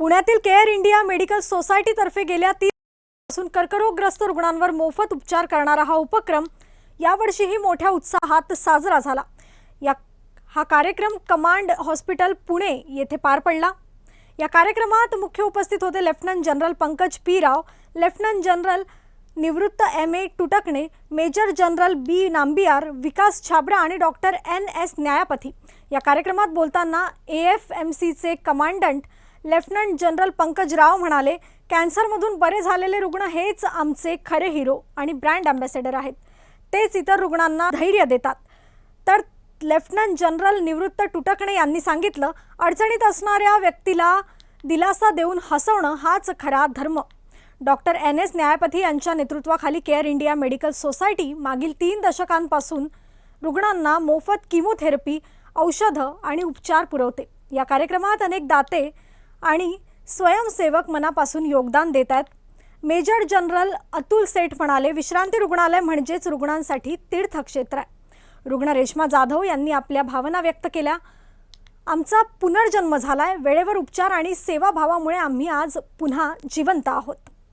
पुण्यातील care India medical सोसायटीतर्फे गेल्या तीन पासून कर्करोगग्रस्त रुग्णांवर मोफत उपचार करणारा हा उपक्रम यावर्षीही मोठ्या उत्साहात साजरा झाला. या हा कार्यक्रम कमांड हॉस्पिटल पुणे येथे पार पडला. या कार्यक्रमात मुख्य उपस्थित होते lieutenant general Pankaj P Rao lieutenant general निवृत्त M A Tutkane major general B Nambiar Vikas Chhabra आणि डॉक्टर एन एस न्यायापथी या कार्यक्रमात बोलताना ए एफ एम सीचे commandant lieutenant general Pankaj Rao म्हणाले कॅन्सरमधून बरे झालेले रुग्ण हेच आमचे खरे हिरो आणि ब्रँड अँबॅसेडर आहेत. तेच इतर रुग्णांना धैर्य देतात. तर लेफ्टनंट जनरल निवृत्त टुटकणे यांनी सांगितलं अडचणीत असणाऱ्या व्यक्तीला दिलासा देऊन हसवणं हाच खरा धर्म. Doctor N. एस. न्यायपथी यांच्या नेतृत्वाखाली केअर इंडिया मेडिकल सोसायटी मागील तीन दशकांपासून रुग्णांना मोफत किमोथेरपी औषधं आणि उपचार पुरवते. या कार्यक्रमात अनेक दाते आणि स्वयंसेवक मनापासून योगदान देत आहेत मेजर जनरल अतुल सेठ म्हणाले विश्रांती रुग्णालय म्हणजेच रुग्णांसाठी तीर्थक्षेत्र आहे. रुग्ण रेश्मा जाधव यांनी आपल्या भावना व्यक्त केल्या. आमचा पुनर्जन्म झालाय वेळेवर उपचार आणि सेवाभावामुळे आम्ही आज पुन्हा जिवंत आहोत.